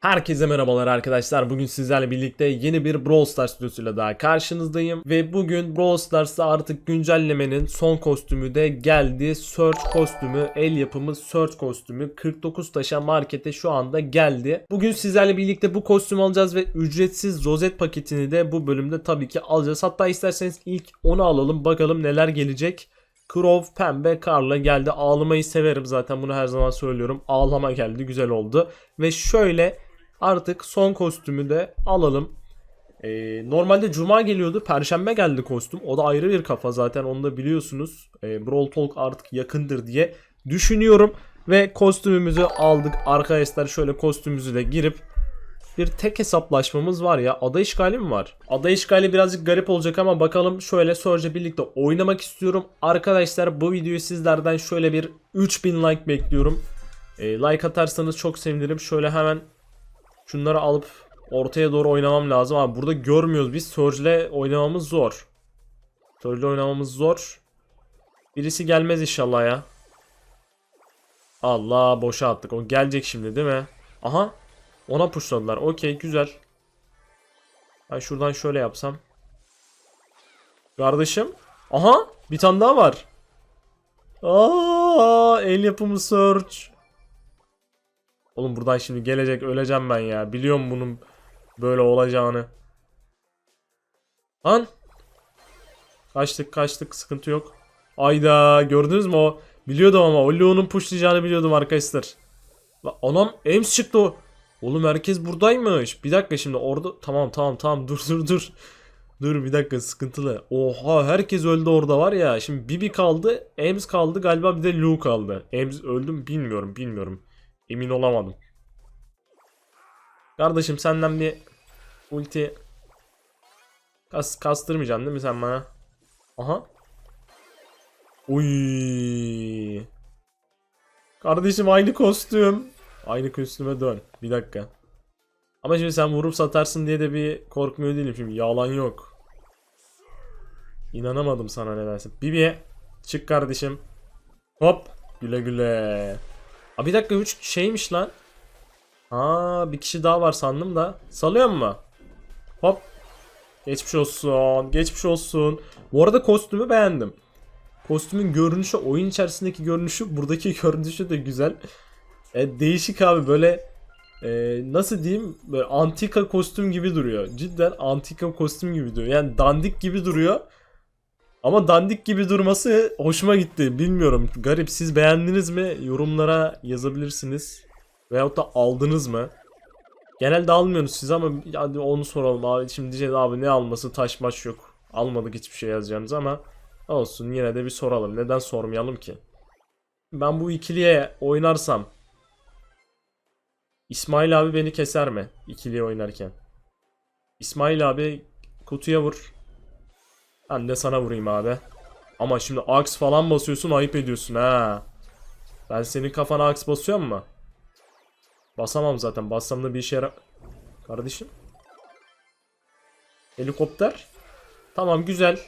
Herkese merhabalar arkadaşlar. Bugün sizlerle birlikte yeni bir Brawl Stars videosuyla daha karşınızdayım. Ve bugün Brawl Stars'ta artık güncellemenin son kostümü de geldi. Search kostümü, el yapımı Search kostümü 49 taşa markete şu anda geldi. Bugün sizlerle birlikte bu kostümü alacağız ve ücretsiz rozet paketini de bu bölümde tabii ki alacağız. Hatta isterseniz ilk onu alalım bakalım neler gelecek. Crow pembe karla geldi. Ağlamayı severim zaten bunu her zaman söylüyorum. Ağlama geldi güzel oldu. Ve şöyle artık son kostümü de alalım. Ee, normalde cuma geliyordu. Perşembe geldi kostüm. O da ayrı bir kafa zaten onu da biliyorsunuz. Ee, Brawl Talk artık yakındır diye düşünüyorum. Ve kostümümüzü aldık. Arkadaşlar şöyle kostümümüzü de girip bir tek hesaplaşmamız var ya. Ada işgali mi var? Ada işgali birazcık garip olacak ama bakalım şöyle Surge'le birlikte oynamak istiyorum. Arkadaşlar bu videoyu sizlerden şöyle bir 3000 like bekliyorum. Ee, like atarsanız çok sevinirim. Şöyle hemen şunları alıp ortaya doğru oynamam lazım. Abi burada görmüyoruz biz. Surge'le oynamamız zor. Surge'le oynamamız zor. Birisi gelmez inşallah ya. Allah boşa attık. O gelecek şimdi değil mi? Aha. Ona pushladılar. Okey güzel. Ben şuradan şöyle yapsam. Kardeşim. Aha bir tane daha var. Aa el yapımı search. Oğlum buradan şimdi gelecek öleceğim ben ya. Biliyorum bunun böyle olacağını. Lan. Kaçtık kaçtık sıkıntı yok. Ayda gördünüz mü o? Biliyordum ama o Leon'un pushlayacağını biliyordum arkadaşlar. Lan anam Ems çıktı o. Oğlum herkes buradaymış. Bir dakika şimdi orada tamam tamam tamam dur dur dur. Dur bir dakika sıkıntılı. Oha herkes öldü orada var ya. Şimdi Bibi kaldı, Ems kaldı galiba bir de Lou kaldı. Ems öldü mü bilmiyorum bilmiyorum. Emin olamadım. Kardeşim senden bir ulti kas kastırmayacaksın değil mi sen bana? Aha. Uy. Kardeşim aynı kostüm. Aynı kostüme dön. Bir dakika. Ama şimdi sen vurup satarsın diye de bir korkmuyor değilim şimdi. Yalan yok. İnanamadım sana nedense. Bibi çık kardeşim. Hop. Güle güle. Aa, bir dakika 3 şeymiş lan. Aa bir kişi daha var sandım da. Salıyor mu? Hop. Geçmiş olsun. Geçmiş olsun. Bu arada kostümü beğendim. Kostümün görünüşü, oyun içerisindeki görünüşü, buradaki görünüşü de güzel. E, değişik abi böyle e, nasıl diyeyim böyle antika kostüm gibi duruyor. Cidden antika kostüm gibi duruyor. Yani dandik gibi duruyor. Ama dandik gibi durması hoşuma gitti. Bilmiyorum. Garip. Siz beğendiniz mi? Yorumlara yazabilirsiniz. Veyahut da aldınız mı? Genelde almıyorsunuz siz ama hadi onu soralım abi. Şimdi diyeceğiz abi ne alması taş maş yok. Almadık hiçbir şey yazacağınız ama olsun yine de bir soralım. Neden sormayalım ki? Ben bu ikiliye oynarsam İsmail abi beni keser mi? İkiliye oynarken. İsmail abi kutuya vur. Ben de sana vurayım abi. Ama şimdi aks falan basıyorsun ayıp ediyorsun ha. Ben senin kafana aks basıyor mu? Basamam zaten. Bassam da bir işe yarar... Kardeşim. Helikopter. Tamam güzel.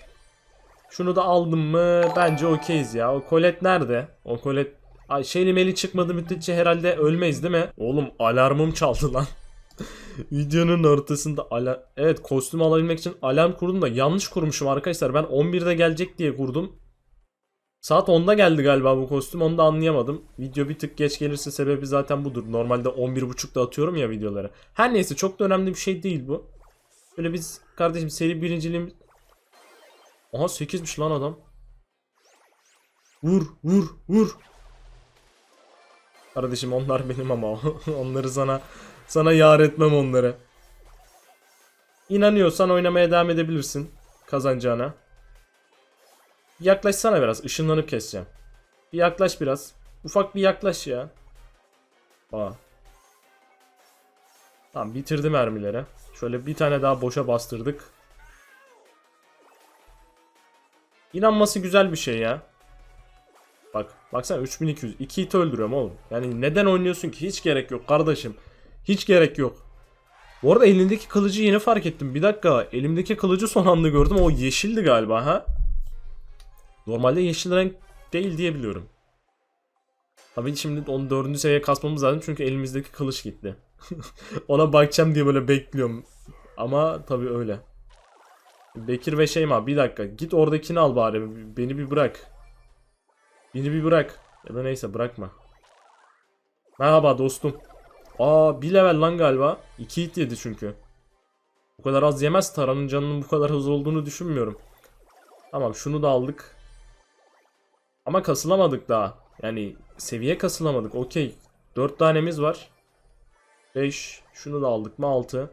Şunu da aldım mı? Bence okeyiz ya. O kolet nerede? O kolet... Ay şeyli meli çıkmadı müddetçe herhalde ölmeyiz değil mi? Oğlum alarmım çaldı lan. Videonun ortasında ala Evet kostüm alabilmek için alarm kurdum da yanlış kurmuşum arkadaşlar. Ben 11'de gelecek diye kurdum. Saat 10'da geldi galiba bu kostüm. Onu da anlayamadım. Video bir tık geç gelirse sebebi zaten budur. Normalde 11.30'da atıyorum ya videoları. Her neyse çok da önemli bir şey değil bu. Böyle biz kardeşim seri birinciliğim... Aha 8'miş lan adam. Vur vur vur. Kardeşim onlar benim ama onları sana sana yar etmem onları. İnanıyorsan oynamaya devam edebilirsin kazanacağına. Yaklaşsana biraz ışınlanıp keseceğim. Bir yaklaş biraz. Ufak bir yaklaş ya. Aa. Tamam bitirdi mermileri. Şöyle bir tane daha boşa bastırdık. İnanması güzel bir şey ya. Bak baksana 3200. 2 hit öldürüyorum oğlum. Yani neden oynuyorsun ki? Hiç gerek yok kardeşim. Hiç gerek yok. Bu arada elindeki kılıcı yeni fark ettim. Bir dakika. Elimdeki kılıcı son anda gördüm. O yeşildi galiba ha. Normalde yeşil renk değil diye biliyorum. Tabii şimdi onu dördüncü seviye kasmamız lazım çünkü elimizdeki kılıç gitti. Ona bakacağım diye böyle bekliyorum. Ama tabii öyle. Bekir ve Şeyma bir dakika. Git oradakini al bari. Beni bir bırak. Beni bir bırak. Ya da neyse bırakma. Merhaba dostum. Aa bir level lan galiba. 2 hit yedi çünkü. Bu kadar az yemez. Taranın canının bu kadar hızlı olduğunu düşünmüyorum. Tamam şunu da aldık. Ama kasılamadık daha. Yani seviye kasılamadık. Okey. 4 tanemiz var. 5. Şunu da aldık mı 6.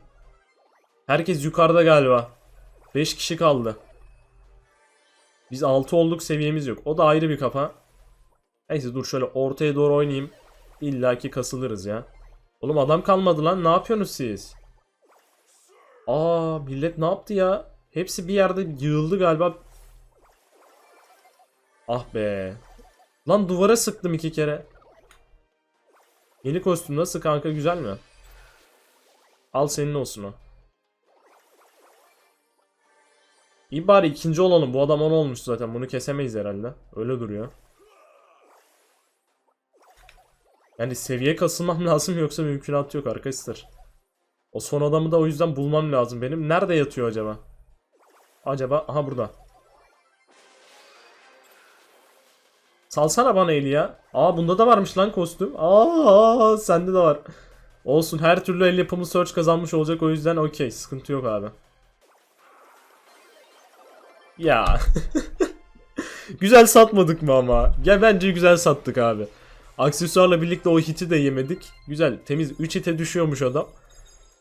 Herkes yukarıda galiba. 5 kişi kaldı. Biz 6 olduk seviyemiz yok. O da ayrı bir kafa. Neyse dur şöyle ortaya doğru oynayayım. İlla ki kasılırız ya. Oğlum adam kalmadı lan. Ne yapıyorsunuz siz? Aa millet ne yaptı ya? Hepsi bir yerde yığıldı galiba. Ah be. Lan duvara sıktım iki kere. Yeni kostüm nasıl kanka güzel mi? Al senin olsun o. İyi bari ikinci olalım. Bu adam 10 olmuş zaten. Bunu kesemeyiz herhalde. Öyle duruyor. Yani seviye kasılmam lazım yoksa mümkünat yok arkadaşlar. O son adamı da o yüzden bulmam lazım benim. Nerede yatıyor acaba? Acaba aha burada. Salsana bana eli ya. Aa bunda da varmış lan kostüm. Aa sende de var. Olsun her türlü el yapımı search kazanmış olacak o yüzden okey sıkıntı yok abi. Ya. güzel satmadık mı ama? Ya bence güzel sattık abi. Aksesuarla birlikte o hiti de yemedik. Güzel temiz 3 hite düşüyormuş adam.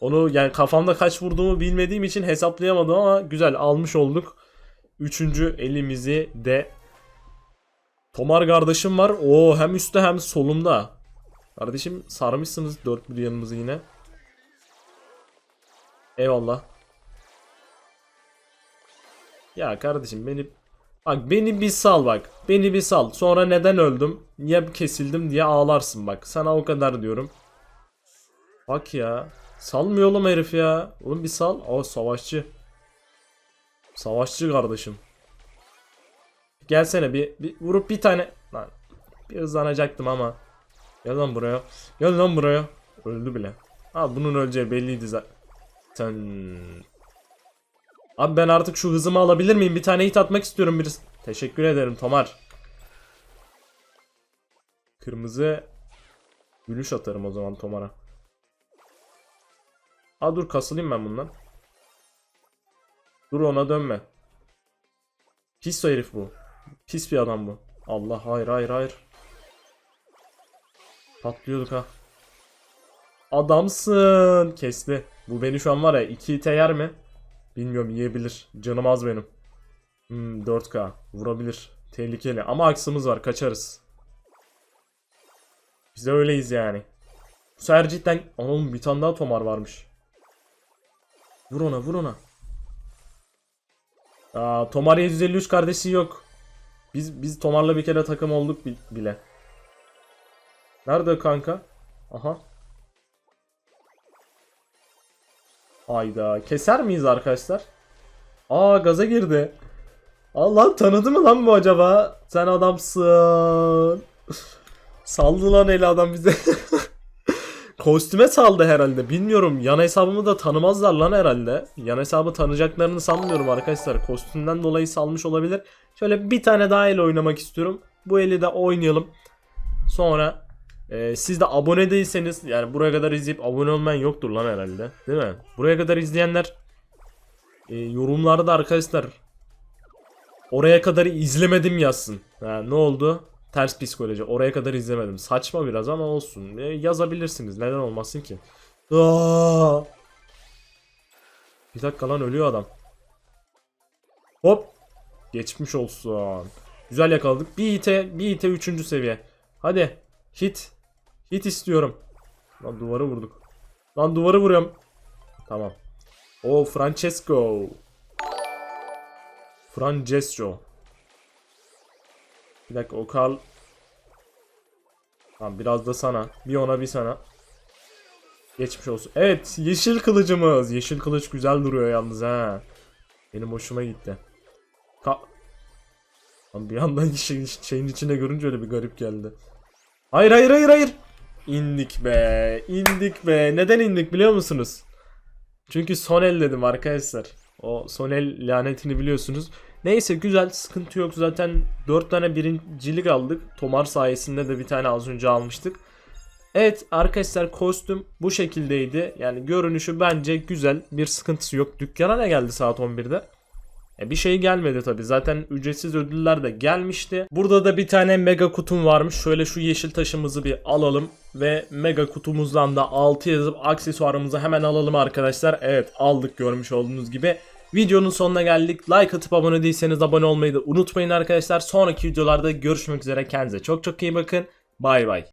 Onu yani kafamda kaç vurduğumu bilmediğim için hesaplayamadım ama güzel almış olduk. Üçüncü elimizi de Tomar kardeşim var. O hem üstte hem solumda. Kardeşim sarmışsınız dört bir yanımızı yine. Eyvallah. Ya kardeşim beni bak beni bir sal bak. Beni bir sal. Sonra neden öldüm? Niye kesildim diye ağlarsın bak. Sana o kadar diyorum. Bak ya. Salmıyor oğlum herif ya. Oğlum bir sal. O savaşçı. Savaşçı kardeşim. Gelsene bir, bir vurup bir tane. Lan bir hızlanacaktım ama. Gel lan buraya. Gel lan buraya. Öldü bile. Ha bunun öleceği belliydi zaten. Abi ben artık şu hızımı alabilir miyim? Bir tane hit atmak istiyorum birisi. Teşekkür ederim Tomar. Kırmızı gülüş atarım o zaman Tomar'a. Aa dur kasılayım ben bundan. Dur ona dönme. Pis o herif bu. Pis bir adam bu. Allah hayır hayır hayır. Patlıyorduk ha. Adamsın. Kesti. Bu beni şu an var ya 2 ite yer mi? Bilmiyorum yiyebilir. Canım az benim. Hmm, 4K. Vurabilir. Tehlikeli. Ama aksımız var. Kaçarız. Biz de öyleyiz yani. Bu sefer cidden... Oğlum bir tane daha tomar varmış. Vur ona vur ona. Aa, Tomar 753 kardeşi yok. Biz biz Tomar'la bir kere takım olduk bi- bile. Nerede kanka? Aha. Hayda. Keser miyiz arkadaşlar? Aa gaza girdi. Allah tanıdı mı lan bu acaba? Sen adamsın. Saldı lan eli adam bize. Kostüme saldı herhalde. Bilmiyorum. Yan hesabımı da tanımazlar lan herhalde. Yan hesabı tanıyacaklarını sanmıyorum arkadaşlar. Kostümden dolayı salmış olabilir. Şöyle bir tane daha el oynamak istiyorum. Bu eli de oynayalım. Sonra e, siz de abone değilseniz yani buraya kadar izleyip abone olmayan yoktur lan herhalde. Değil mi? Buraya kadar izleyenler e, yorumlarda arkadaşlar oraya kadar izlemedim yazsın. Ha, ne oldu? Ters psikoloji. Oraya kadar izlemedim. Saçma biraz ama olsun. E, yazabilirsiniz. Neden olmasın ki? Aa! Bir dakika lan ölüyor adam. Hop. Geçmiş olsun. Güzel yakaladık. Bir ite, bir ite üçüncü seviye. Hadi. Hit. Hit istiyorum. Lan duvarı vurduk. Lan duvarı vuruyorum. Tamam. O Francesco. Francesco. Bir dakika o Karl. Tamam biraz da sana. Bir ona bir sana. Geçmiş olsun. Evet yeşil kılıcımız. Yeşil kılıç güzel duruyor yalnız ha. Benim hoşuma gitti. Ka Lan bir yandan şey, şeyin içinde görünce öyle bir garip geldi. Hayır hayır hayır hayır. İndik be. indik be. Neden indik biliyor musunuz? Çünkü son el dedim arkadaşlar. O son el lanetini biliyorsunuz. Neyse güzel sıkıntı yok. Zaten 4 tane birincilik aldık. Tomar sayesinde de bir tane az önce almıştık. Evet arkadaşlar kostüm bu şekildeydi. Yani görünüşü bence güzel. Bir sıkıntısı yok. Dükkana ne geldi saat 11'de? E bir şey gelmedi tabi. Zaten ücretsiz ödüller de gelmişti. Burada da bir tane mega kutum varmış. Şöyle şu yeşil taşımızı bir alalım. Ve mega kutumuzdan da 6 yazıp aksesuarımızı hemen alalım arkadaşlar. Evet aldık görmüş olduğunuz gibi. Videonun sonuna geldik. Like atıp abone değilseniz abone olmayı da unutmayın arkadaşlar. Sonraki videolarda görüşmek üzere. Kendinize çok çok iyi bakın. Bay bay.